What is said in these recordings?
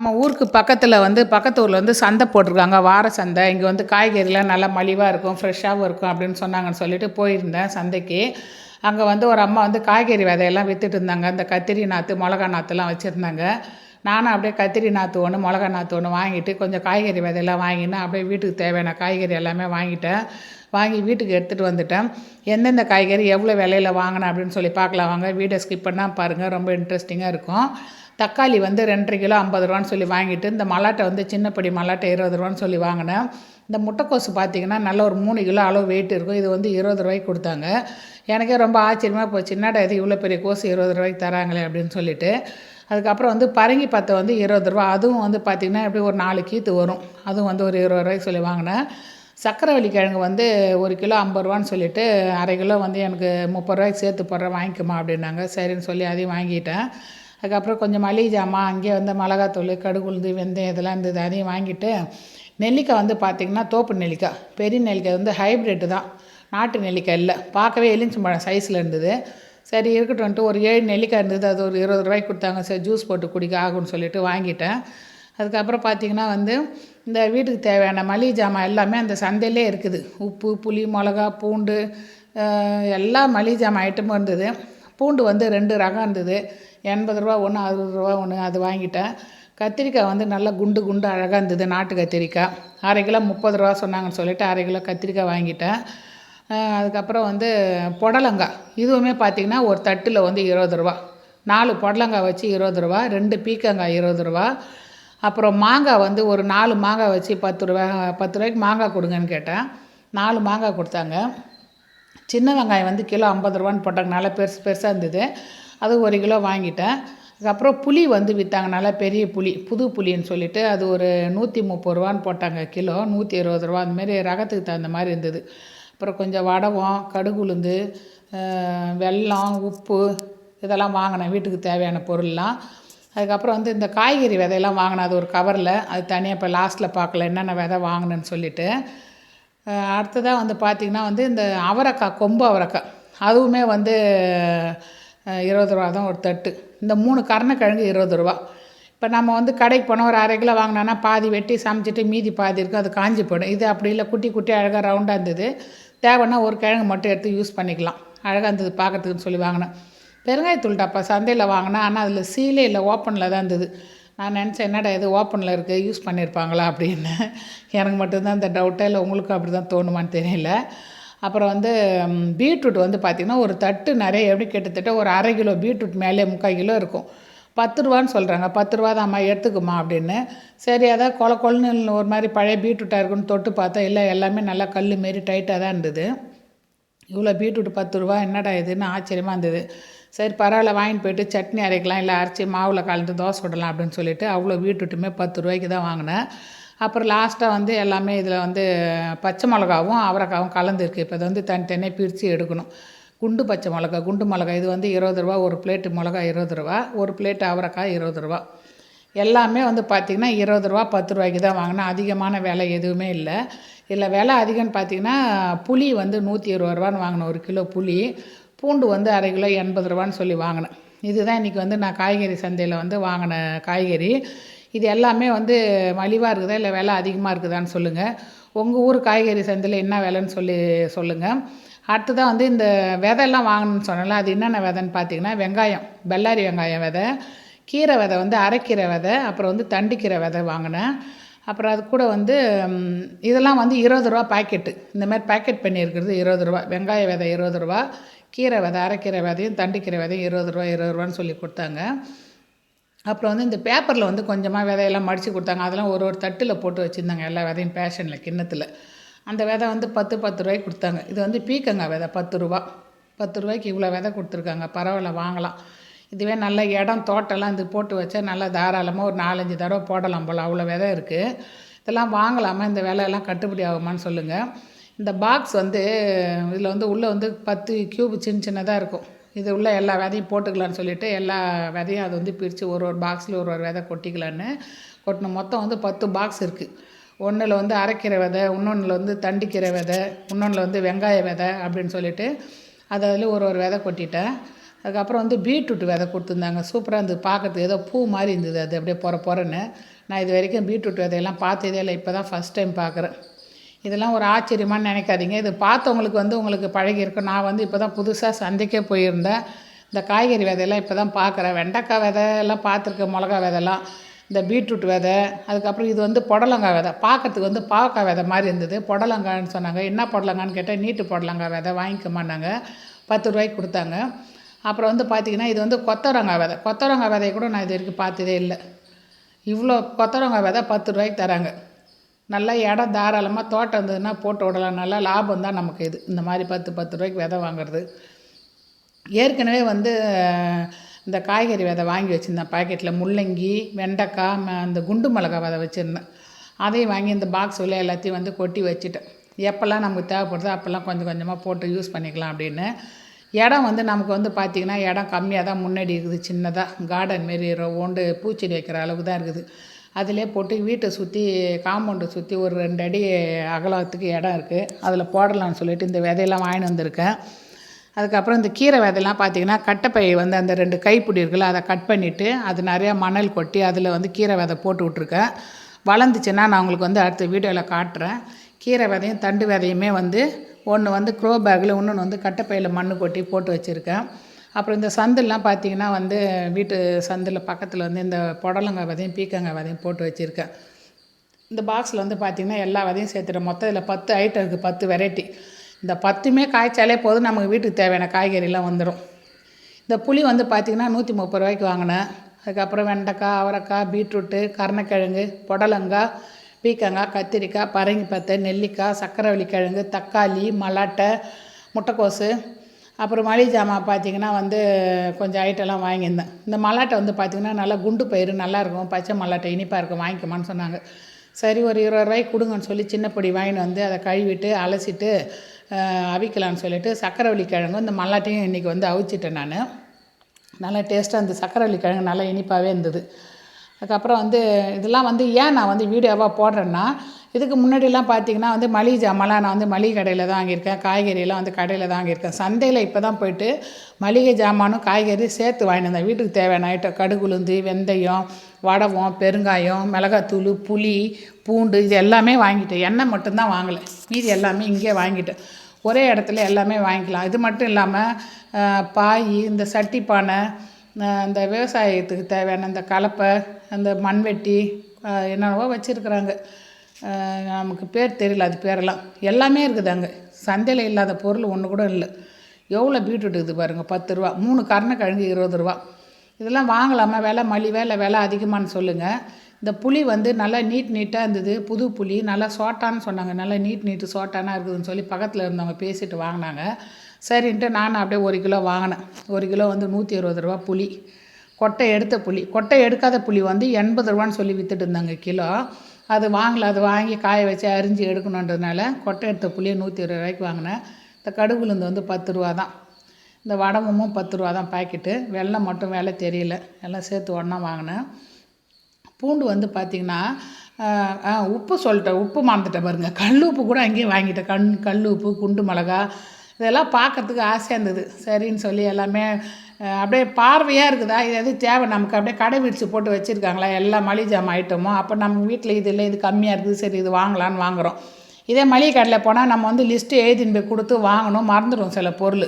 நம்ம ஊருக்கு பக்கத்தில் வந்து பக்கத்து ஊரில் வந்து சந்தை போட்டிருக்காங்க. வார சந்தை. இங்கே வந்து காய்கறிலாம் நல்லா மலிவாக இருக்கும் ஃப்ரெஷ்ஷாகவும் இருக்கும் அப்படின்னு சொன்னாங்கன்னு சொல்லிட்டு போயிருந்தேன் சந்தைக்கு. அங்கே வந்து ஒரு அம்மா வந்து காய்கறி விதையெல்லாம் விற்றுட்டு இருந்தாங்க. இந்த கத்திரி நாற்று மிளகா நாற்றுலாம் வச்சுருந்தாங்க. நானும் அப்படியே கத்திரி நாற்று ஒன்று மிளகா நாற்று ஒன்று வாங்கிட்டு கொஞ்சம் காய்கறி விதையெல்லாம் வாங்கினேன் அப்படியே வீட்டுக்கு தேவையான காய்கறி எல்லாமே வாங்கிட்டேன். வாங்கி வீட்டுக்கு எடுத்துகிட்டு வந்துட்டேன். எந்தெந்த காய்கறி எவ்வளோ விலையில் வாங்கினேன் அப்படின்னு சொல்லி பார்க்கலாம் வாங்க. வீடியோ ஸ்கிப் பண்ணால் பாருங்கள் ரொம்ப இன்ட்ரெஸ்டிங்காக இருக்கும். தக்காளி வந்து ரெண்டரை கிலோ ஐம்பது ரூபான்னு சொல்லி வாங்கிட்டு இந்த மல்லாட்டை வந்து சின்னப்படி மல்லாட்டை இருபது ரூபான்னு சொல்லி வாங்கினேன். இந்த முட்டைக்கோசு பார்த்தீங்கன்னா நல்ல ஒரு மூணு கிலோ அளவு வெயிட் இருக்கும். இது வந்து இருபது ரூபாய்க்கு கொடுத்தாங்க. எனக்கே ரொம்ப ஆச்சரியமாக போச்சு. என்னடா இது இவ்வளோ பெரிய கோசு இருபது ரூபாய்க்கு தராங்களே அப்படின்னு சொல்லிட்டு. அதுக்கப்புறம் வந்து பரங்கி பத்தை வந்து இருபது ரூபா. அதுவும் வந்து பார்த்திங்கன்னா எப்படி ஒரு நாலு கீத்து வரும். அதுவும் வந்து ஒரு இருபது ரூபாய்க்கு சொல்லி வாங்கினேன். சக்கரவள்ளி கிழங்கு வந்து ஒரு கிலோ ஐம்பது ரூபான்னு சொல்லிட்டு அரை கிலோ வந்து எனக்கு முப்பது ரூபாய்க்கு சேர்த்து போடுறேன் வாங்கிக்குமா அப்படின்னாங்க. சரின்னு சொல்லி அதையும் வாங்கிட்டேன். அதுக்கப்புறம் கொஞ்சம் மளிகை ஜாமான் அங்கேயே வந்து மிளகாத்தூள் கடுகு உளுந்து வெந்தயம் இதெல்லாம் இருந்தது அதையும் வாங்கிட்டு நெல்லிக்காய் வந்து பார்த்திங்கன்னா தோப்பு நெல்லிக்காய். பெரிய நெல்லிக்காய் வந்து ஹைப்ரிட்டு தான். நாட்டு நெல்லிக்காய் இல்லை. பார்க்கவே எலுமிச்சம்பழம் சைஸில் இருந்தது. சரி இருக்கட்டும்ன்ட்டு ஒரு ஏழு நெல்லிக்காய் இருந்தது அது ஒரு இருபது ரூபாய்க்கு கொடுத்தாங்க. சரி ஜூஸ் போட்டு குடிக்க ஆகும்னு சொல்லிட்டு வாங்கிட்டேன். அதுக்கப்புறம் பார்த்திங்கன்னா வந்து இந்த வீட்டுக்கு தேவையான மளிகை ஜாமான் எல்லாமே அந்த சந்தையிலே இருக்குது. உப்பு புளி மிளகா பூண்டு எல்லா மளிகை ஜாமான் ஐட்டமும் இருந்தது. பூண்டு வந்து ரெண்டு ரகம் இருந்தது. எண்பது ரூபா ஒன்று அறுபது ரூபா ஒன்று அது வாங்கிட்டேன். கத்திரிக்காய் வந்து நல்லா குண்டு குண்டு அழகாக இருந்தது நாட்டு கத்திரிக்காய். அரை கிலோ முப்பது ரூபா சொன்னாங்கன்னு சொல்லிட்டு அரை கிலோ கத்திரிக்காய் வாங்கிட்டேன். அதுக்கப்புறம் வந்து புடலங்காய். இதுவுமே பார்த்திங்கன்னா ஒரு தட்டில் வந்து இருபது ரூபா. நாலு புடலங்காய் வச்சு இருபது ரூபா ரெண்டு பீக்கங்காய் இருபது ரூபா. அப்புறம் மாங்காய் வந்து ஒரு நாலு மாங்காய் வச்சு பத்து ரூபா பத்து ரூபாய்க்கு மாங்காய் கொடுங்கன்னு கேட்டேன். நாலு மாங்காய் கொடுத்தாங்க. சின்ன வெங்காயம் வந்து கிலோ ஐம்பது ரூபான்னு போட்டாங்க. நல்லா பெருசு பெருசாக இருந்தது. அது ஒரு கிலோ வாங்கிட்டேன். அதுக்கப்புறம் புளி வந்து விற்றாங்க நல்லா பெரிய புளி புது புளின்னு சொல்லிட்டு அது ஒரு நூற்றி முப்பது ரூபான்னு போட்டாங்க கிலோ. நூற்றி இருபது ரூபா. அந்தமாரி ரகத்துக்கு தகுந்த மாதிரி இருந்தது. அப்புறம் கொஞ்சம் வடவம் கடுகு உளுந்து வெல்லம் உப்பு இதெல்லாம் வாங்கினேன். வீட்டுக்கு தேவையான பொருள்லாம். அதுக்கப்புறம் வந்து இந்த காய்கறி விதையெல்லாம் வாங்கினேன். அது ஒரு கவரில். அது தனியாக இப்போ லாஸ்ட்டில் பார்க்கல. என்னென்ன விதை வாங்கினேன்னு சொல்லிட்டு. அடுத்ததாக வந்து பார்த்திங்கன்னா வந்து இந்த அவரைக்காய் கொம்பு அவரைக்காய். அதுவுமே வந்து இருபது ரூபா தான் ஒரு தட்டு. இந்த மூணு கருணக்கிழங்கு இருபது ரூபா. இப்போ நம்ம வந்து கடைக்கு போனால் ஒரு அரை கிலோ வாங்கினோன்னா பாதி வெட்டி சமைச்சிட்டு மீதி பாதி இருக்கும். அது காஞ்சி போயிடும். இது அப்படி இல்லை. குட்டி குட்டி அழகாக ரவுண்டாக இருந்தது. தேவைன்னா ஒரு கிழங்கு மட்டும் எடுத்து யூஸ் பண்ணிக்கலாம். அழகாக இருந்தது பார்க்கறதுக்குன்னு சொல்லி வாங்கினேன். பெருங்காயத்தூள் டப்பா சந்தையில் வாங்கினேன் ஆனால் அதில் சீலே இல்லை ஓப்பனில் தான் இருந்தது. நான் நினச்சேன் என்னடா இது ஓப்பனில் இருக்குது யூஸ் பண்ணியிருப்பாங்களா அப்படின்னு. எனக்கு மட்டும்தான் இந்த டவுட்டே இல்லை உங்களுக்கும் அப்படி தான் தோணுமான்னு தெரியல. அப்புறம் வந்து பீட்ரூட் வந்து பார்த்திங்கன்னா ஒரு தட்டு நிறைய எப்படி கிட்டத்தட்ட ஒரு அரை கிலோ பீட்ரூட் மேலே முக்கால் கிலோ இருக்கும். பத்து ரூபான்னு சொல்கிறாங்க பத்து ரூபா தான்மா எடுத்துக்குமா அப்படின்னு. சரி அதான் கொல கொலன்னு ஒரு மாதிரி பழைய பீட்ரூட்டாக இருக்குன்னு தொட்டு பார்த்தா இல்லை எல்லாமே நல்லா கல் மாரி டைட்டாக தான் இருந்தது. இவ்வளோ பீட்ரூட் பத்து ரூபா என்னடா இதுன்னு ஆச்சரியமாக இருந்தது. சரி பரவாயில்ல வாங்கிட்டு போயிட்டு சட்னி அரைக்கலாம் இல்லை அரைச்சி மாவில் கலந்து தோசை விடலாம் அப்படின்னு சொல்லிட்டு அவ்வளோ பீட்ரூட்டுமே பத்து ரூபாய்க்கு தான் வாங்கினேன். அப்புறம் லாஸ்ட்டாக வந்து எல்லாமே இதில் வந்து பச்சை மிளகாவும் அவரைக்காவும் கலந்துருக்கு இப்போ இதை வந்து தனித்தனியாக பிரித்து எடுக்கணும். குண்டு பச்சை மிளகா குண்டு மிளகா இது வந்து இருபது ரூபா ஒரு பிளேட்டு மிளகா இருபது ரூபா ஒரு பிளேட்டு அவரைக்காய் இருபது ரூபா. எல்லாமே வந்து பார்த்திங்கன்னா இருபது ரூபா பத்து ரூபாய்க்கு தான் வாங்கினேன் அதிகமான விலை எதுவுமே இல்லை. இல்லை விலை அதிகம்னு பார்த்தீங்கன்னா புளி வந்து நூற்றி இருபது ரூபான்னு வாங்கினேன் ஒரு கிலோ புளி. பூண்டு வந்து அரை கிலோ எண்பது ரூபான்னு சொல்லி வாங்கினேன். இதுதான் இன்றைக்கி வந்து நான் காய்கறி சந்தையில் வந்து வாங்கின காய்கறி. இது எல்லாமே வந்து மலிவாக இருக்குதா இல்லை விலை அதிகமாக இருக்குதான்னு சொல்லுங்கள் உங்கள் ஊர் காய்கறி சந்தையில் என்ன விலைன்னு சொல்லி சொல்லுங்கள் அடுத்ததாக வந்து இந்த விதையெல்லாம் வாங்கணும்னு சொன்னல அது என்னென்ன விதைன்னு பார்த்தீங்கன்னா வெங்காயம் பெல்லாரி வெங்காயம் விதை கீரை விதை வந்து அரைக்கீரை விதை அப்புறம் வந்து தண்டுக்கீரை விதை வாங்கினேன். அப்புறம் அது கூட வந்து இதெல்லாம் வந்து இருபது ரூபா பாக்கெட்டு. இந்த மாதிரி பாக்கெட் பண்ணியிருக்கிறது இருபது ரூபா. வெங்காய விதை இருபது ரூபா கீரை விதை அரைக்கீரை விதையும் தண்டுக்கீரை விதையும் இருபது ரூபா இருபது ரூபான்னு சொல்லி கொடுத்தாங்க. அப்புறம் வந்து இந்த பேப்பரில் வந்து கொஞ்சமாக விதையெல்லாம் மடித்து கொடுத்தாங்க. அதெல்லாம் ஒரு ஒரு தட்டில் போட்டு வச்சுருந்தாங்க எல்லா விதையும் பேஷனில் கிண்ணத்தில். அந்த விதை வந்து பத்து பத்து ரூபாய்க்கு கொடுத்தாங்க. இது வந்து பீக்கங்காய் விதை பத்து ரூபா. பத்து ரூபாய்க்கு இவ்வளோ விதை கொடுத்துருக்காங்க. பரவாயில்ல வாங்கலாம். இதுவே நல்ல இடம் தோட்டம்லாம் இது போட்டு வச்சா நல்லா தாராளமாக ஒரு நாலஞ்சு தடவை போடலாம் போல். அவ்வளோ விதை இருக்குது இதெல்லாம் வாங்கலாமா? இந்த விலையெல்லாம் கட்டுப்படி ஆகுமான்னு சொல்லுங்கள் இந்த பாக்ஸ் வந்து இதில் வந்து உள்ளே வந்து பத்து க்யூப் சின்ன சின்னதாக இருக்கும். இது உள்ள எல்லா விதையும் போட்டுக்கலான்னு சொல்லிட்டு எல்லா விதையும் அது வந்து பிரித்து ஒரு ஒரு பாக்ஸில் ஒரு ஒரு விதை கொட்டிக்கலான்னு கொட்டின மொத்தம் வந்து பத்து பாக்ஸ் இருக்குது ஒன்றில் வந்து அரைக்கீரை விதை இன்னொன்றில் வந்து தண்டிக்கீரை விதை இன்னொன்றில் வந்து வெங்காய விதை அப்படின்னு சொல்லிட்டு அதை அதில் ஒரு ஒரு விதை கொட்டிட்டேன். அதுக்கப்புறம் வந்து பீட்ரூட் விதை கொடுத்துருந்தாங்க. சூப்பராக இருந்தது. பார்க்கறதுக்கு ஏதோ பூ மாதிரி இருந்தது. அது அப்படியே பொற பொறன்னு. நான் இது வரைக்கும் பீட்ரூட் விதையெல்லாம் பார்த்ததே இல்லை. இப்போ தான் ஃபஸ்ட் டைம் பார்க்குறேன். இதெல்லாம் ஒரு ஆச்சரியமான்னு நினைக்காதீங்க. இது பார்த்தவங்களுக்கு வந்து உங்களுக்கு பழகியிருக்கும் நான் வந்து இப்போ தான் புதுசாக சந்தைக்கே போயிருந்தேன். இந்த காய்கறி விதையெல்லாம் இப்போ தான் பார்க்குறேன். வெண்டைக்காய் விதையெல்லாம் பார்த்துருக்கேன். மிளகா விதையெல்லாம். இந்த பீட்ரூட் விதை அதுக்கப்புறம் இது வந்து புடலங்காய் விதை. பார்க்கறதுக்கு வந்து பாவக்காய் விதை மாதிரி இருந்தது. புடலங்காய்னு சொன்னாங்க. என்ன புடலங்கான்னு கேட்டால் நீட்டு புடலங்காய் விதை வாங்கிக்கமான்னாங்க. பத்து ரூபாய்க்கு கொடுத்தாங்க. அப்புறம் வந்து பார்த்திங்கன்னா இது வந்து கொத்தவரங்காய் விதை. கொத்தவரங்காய் விதையை கூட நான் இது வரைக்கும் பார்த்ததே இல்லை. இவ்வளோ கொத்தவரங்காய் விதை பத்து ரூபாய்க்கு தராங்க. நல்லா இடம் தாராளமாக தோட்டம் இருந்ததுன்னா போட்டு விடலாம். நல்லா லாபம் தான் நமக்கு இது. இந்த மாதிரி பத்து பத்து ரூபாய்க்கு விதை வாங்குறது. ஏற்கனவே வந்து இந்த காய்கறி விதை வாங்கி வச்சுருந்தேன். பாக்கெட்டில் முள்ளங்கி வெண்டைக்காய் ம- அந்த குண்டு மிளகா விதை வச்சுருந்தேன். அதையும் வாங்கி இந்த பாக்ஸ் உள்ள எல்லாத்தையும் வந்து கொட்டி வச்சுட்டேன். எப்போல்லாம் நமக்கு தேவைப்படுதோ அப்போல்லாம் கொஞ்சம் கொஞ்சமாக போட்டு யூஸ் பண்ணிக்கலாம் அப்படின்னு. இடம் வந்து நமக்கு வந்து பார்த்திங்கன்னா இடம் கம்மியாக தான் முன்னாடி இருக்குது. சின்னதாக கார்டன் மாரி ஓண்டு பூச்செடி வைக்கிற அளவுக்கு தான் இருக்குது. அதிலே போட்டு வீட்டை சுற்றி காம்பவுண்டை சுற்றி ஒரு ரெண்டு அடி அகலத்துக்கு இடம் இருக்குது அதில் போடலாம்னு சொல்லிட்டு இந்த விதையெல்லாம் வாங்கிட்டு வந்திருக்கேன். அதுக்கப்புறம் இந்த கீரை விதைலாம் பார்த்தீங்கன்னா கட்டப்பை வந்து அந்த ரெண்டு கைப்பிடி இருக்குல்ல அதை கட் பண்ணிவிட்டு அது நிறையா மணல் கொட்டி அதில் வந்து கீரை விதை போட்டு விட்ருக்கேன் வளர்ந்துச்சுன்னா நான் உங்களுக்கு வந்து அடுத்த வீடியோவில் காட்டுறேன். கீரை விதையும் தண்டு விதையுமே வந்து ஒன்று வந்து க்ரோ பேக்கில் இன்னொன்று வந்து கட்டைப்பையில் மண் கொட்டி போட்டு வச்சுருக்கேன். அப்புறம் இந்த சந்துலாம் பார்த்தீங்கன்னா வந்து வீட்டு சந்தில் பக்கத்தில் வந்து இந்த புடலங்காய் விதையும் பீக்கங்காய் விதையும் போட்டு வச்சுருக்கேன். இந்த பாக்ஸில் வந்து பார்த்திங்கன்னா எல்லா விதையும் சேர்த்துட்டேன். மொத்தம் இதில் பத்து ஐட்டம் இருக்குது பத்து வெரைட்டி இந்த பத்துமே காய்ச்சாலே போதும் நமக்கு வீட்டுக்கு தேவையான காய்கறிலாம் வந்துடும் இந்த புளி வந்து பார்த்திங்கன்னா நூற்றி முப்பது ரூபாய்க்கு வாங்கினேன். அதுக்கப்புறம் வெண்டைக்காய் அவரைக்காய் பீட்ரூட்டு கருணக்கிழங்கு புடலங்காய் பீக்கங்காய் கத்திரிக்காய் பரங்கி பத்தை நெல்லிக்காய் சக்கரவள்ளி கிழங்கு தக்காளி மலாட்டை முட்டைக்கோசு அப்புறம் மளிகை ஜாமான் பார்த்தீங்கன்னா வந்து கொஞ்சம் ஐட்டெல்லாம் வாங்கியிருந்தேன். இந்த மல்லாட்டை வந்து பார்த்திங்கன்னா நல்லா குண்டு பயிறு நல்லாயிருக்கும் பச்சை மல்லாட்டை இனிப்பாக இருக்கும். வாங்கிக்கமான்னு சொன்னாங்க. சரி ஒரு இருபது ரூபாய்க்கு கொடுங்கன்னு சொல்லி சின்னப்பொடி வாங்கின்னு வாங்கிட்டு வந்து அதை கழுவிட்டு அலசிட்டு அவிக்கலான்னு சொல்லிட்டு சக்கரவள்ளி கிழங்கு இந்த மல்லாட்டையும் இன்றைக்கி வந்து அவிச்சிட்டேன் நான். நல்லா டேஸ்ட்டாக இருந்தது. சக்கரவள்ளி கிழங்கு நல்லா இனிப்பாகவே இருந்தது. அதுக்கப்புறம் வந்து இதெல்லாம் வந்து ஏன் நான் வந்து வீடியோவாக போடுறேன்னா இதுக்கு முன்னாடிலாம் பார்த்தீங்கன்னா வந்து மளிகை ஜாமான்லாம் நான் வந்து மளிகை கடையில் தான் வாங்கியிருக்கேன். காய்கறியெல்லாம் வந்து கடையில் தான் வாங்கியிருக்கேன். சந்தையில் இப்போ தான் போயிட்டு மளிகை ஜாமானும் காய்கறி சேர்த்து வாங்கிட்டு வந்தேன். வீட்டுக்கு தேவையான ஐட்டம் கடுகுலுந்து வெந்தயம் வடவம் பெருங்காயம் மிளகாத்தூள் புளி பூண்டு இது எல்லாமே வாங்கிட்டேன். எண்ணெய் மட்டும்தான் வாங்கலை. மீதி எல்லாமே இங்கேயே வாங்கிட்டேன். ஒரே இடத்துல எல்லாமே வாங்கிக்கலாம். இது மட்டும் இல்லாமல் பாய் இந்த சட்டி பானை இந்த விவசாயத்துக்கு தேவையான இந்த கலப்பை அந்த மண்வெட்டி என்னென்னவோ வச்சுருக்குறாங்க. நமக்கு பேர் தெரியல அது பேரெல்லாம். எல்லாமே இருக்குது அங்கே. சந்தையில் இல்லாத பொருள் ஒன்று கூட இல்லை. எவ்வளோ பீட்ரூட் இருக்குது பாருங்கள் பத்து ரூபா. மூணு கருணக்கிழங்கு இருபது ரூபா. இதெல்லாம் வாங்கலாமா? விலை மலிவா இல்லை விலை அதிகமான்னு சொல்லுங்கள் இந்த புளி வந்து நல்லா நீட் நீட்டாக இருந்தது. புது புளி நல்லா சோட்டான்னு சொன்னாங்க. நல்லா நீட் நீட்டு சோட்டானா இருக்குதுன்னு சொல்லி பக்கத்தில் இருந்தவங்க பேசிட்டு வாங்கினாங்க. சரின்ட்டு நான் அப்படியே ஒரு கிலோ வாங்கினேன். ஒரு கிலோ வந்து நூற்றி இருபது ரூபா புளி. கொட்டை எடுத்த புளி. கொட்டை எடுக்காத புளி வந்து எண்பது ரூபான்னு சொல்லி விற்றுட்டு இருந்தாங்க கிலோ. அது வாங்கலை அது வாங்கி காய வச்சு அரிஞ்சு எடுக்கணுன்றதுனால கொட்டை எடுத்த புளியை நூற்றி இருபது ரூபாய்க்கு வாங்கினேன். இந்த கடுகுலுந்து வந்து பத்து ரூபா தான். இந்த வடமும் பத்து ரூபா தான் பாக்கெட்டு. வெள்ளம் மட்டும் வேலை தெரியல. எல்லாம் சேர்த்து ஒன்றா வாங்கினேன். பூண்டு வந்து பார்த்திங்கன்னா உப்பு சொல்லிட்டேன். உப்பு மறந்துட்டேன் பாருங்கள் கல் உப்பு கூட அங்கேயே வாங்கிட்டேன். கண் கல் உப்பு குண்டு மிளகா இதெல்லாம் பார்க்கறதுக்கு ஆசையாக இருந்தது. சரின்னு சொல்லி எல்லாமே அப்படியே பார்வையாக இருக்குதா? இது எது தேவை? நமக்கு அப்படியே கடை விரிச்சு போட்டு வச்சுருக்காங்களா? எல்லா மளிகை ஜாமான் ஐட்டமும். அப்போ நம்ம வீட்டில் இது இல்லை இது கம்மியாக இருக்குது சரி இது வாங்கலான்னு வாங்குகிறோம் இதே மளிகை கடையில் போனால் நம்ம வந்து லிஸ்ட்டு எழுதின்னு போய் கொடுத்து வாங்கணும் மறந்துடும் சில பொருள்.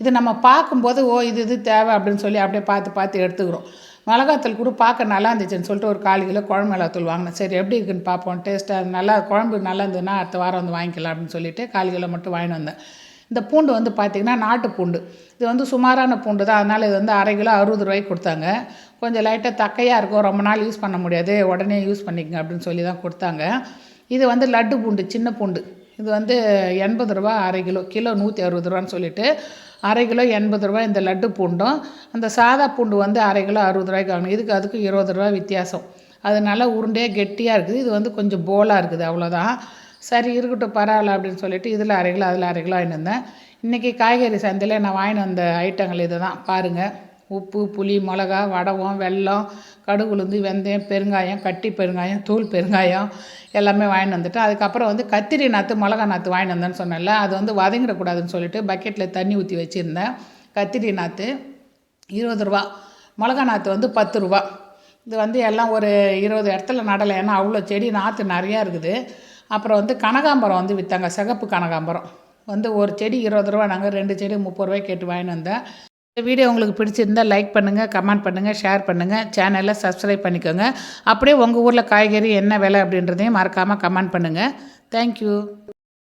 இது நம்ம பார்க்கும்போது ஓ இது இது தேவை அப்படின்னு சொல்லி அப்படியே பார்த்து பார்த்து எடுத்துக்கிறோம். மிளகாத்தூள் கூட பார்க்க நல்லா இருந்துச்சுன்னு சொல்லிட்டு ஒரு கால் கிலோ குழம்பு மிளகாத்தூள் வாங்கினேன். சரி எப்படி இருக்குன்னு பார்ப்போம். டேஸ்ட்டாக நல்லா குழம்பு நல்லா இருந்ததுன்னா அடுத்த வாரம் வந்து வாங்கிக்கலாம் அப்படின்னு சொல்லிட்டு கால் கிலோ மட்டும் வாங்கிட்டு வந்தேன். இந்த பூண்டு வந்து பார்த்திங்கன்னா நாட்டு பூண்டு. இது வந்து சுமாரான பூண்டு தான். அதனால் இது வந்து அரை கிலோ அறுபது ரூபாய்க்கு கொடுத்தாங்க. கொஞ்சம் லைட்டாக தக்கையாக இருக்கும். ரொம்ப நாள் யூஸ் பண்ண முடியாது. உடனே யூஸ் பண்ணிக்கங்க அப்படின்னு சொல்லி தான் கொடுத்தாங்க. இது வந்து லட்டு பூண்டு சின்ன பூண்டு. இது வந்து எண்பது ரூபா அரை கிலோ. கிலோ நூற்றி அறுபது ரூபான்னு சொல்லிட்டு அரை கிலோ எண்பது ரூபா இந்த லட்டு பூண்டும். அந்த சாதா பூண்டு வந்து அரை கிலோ அறுபது ரூபாய்க்கு வாங்கணும். இதுக்கு அதுக்கு இருபது ரூபா வித்தியாசம். அது நல்லா உருண்டையாக கெட்டியாக இருக்குது. இது வந்து கொஞ்சம் போலாக இருக்குது. அவ்வளோதான் சரி இருக்கட்டும் பரவாயில்ல அப்படின்னு சொல்லிட்டு இதில் அரை கிலோ அதில் அரை கிலோ வாங்கிட்டு வந்தேன். இன்றைக்கி காய்கறி சந்தையில் நான் வாங்கிட்டு வந்த ஐட்டங்கள் இது தான் பாருங்கள் உப்பு புளி மிளகா வடகம் வெல்லம் கடுகுளுந்து வெந்தயம் பெருங்காயம் கட்டி பெருங்காயம் தூள் பெருங்காயம் எல்லாமே வாங்கிட்டு வந்துட்டேன். அதுக்கப்புறம் வந்து கத்திரி நாற்று மிளகா நாற்று வாங்கிட்டு வந்தேன்னு சொன்னேன்ல அது வந்து வதங்கிடக்கூடாதுன்னு சொல்லிட்டு பக்கெட்டில் தண்ணி ஊற்றி வச்சுருந்தேன். கத்திரி நாற்று இருபது ரூபா மிளகா நாற்று வந்து பத்து ரூபா. இது வந்து எல்லாம் ஒரு இருபது இடத்துல நடலை ஏன்னா அவ்வளோ செடி நாற்று நிறையா இருக்குது. அப்புறம் வந்து கனகாம்பரம் வந்து விற்றாங்க சிகப்பு கனகாம்பரம். வந்து ஒரு செடி இருபது ரூபா நாங்கள் ரெண்டு செடி முப்பது ரூபாய் கேட்டு வாங்கிட்டு வந்தேன். இந்த வீடியோ உங்களுக்கு பிடிச்சிருந்தா லைக் பண்ணுங்கள் கமெண்ட் பண்ணுங்கள் ஷேர் பண்ணுங்கள் சேனலை சப்ஸ்கிரைப் பண்ணிக்கோங்க. அப்படியே உங்கள் ஊரில் காய்கறி என்ன விலை அப்படின்றதையும் மறக்காமல் கமெண்ட் பண்ணுங்கள் தேங்க்யூ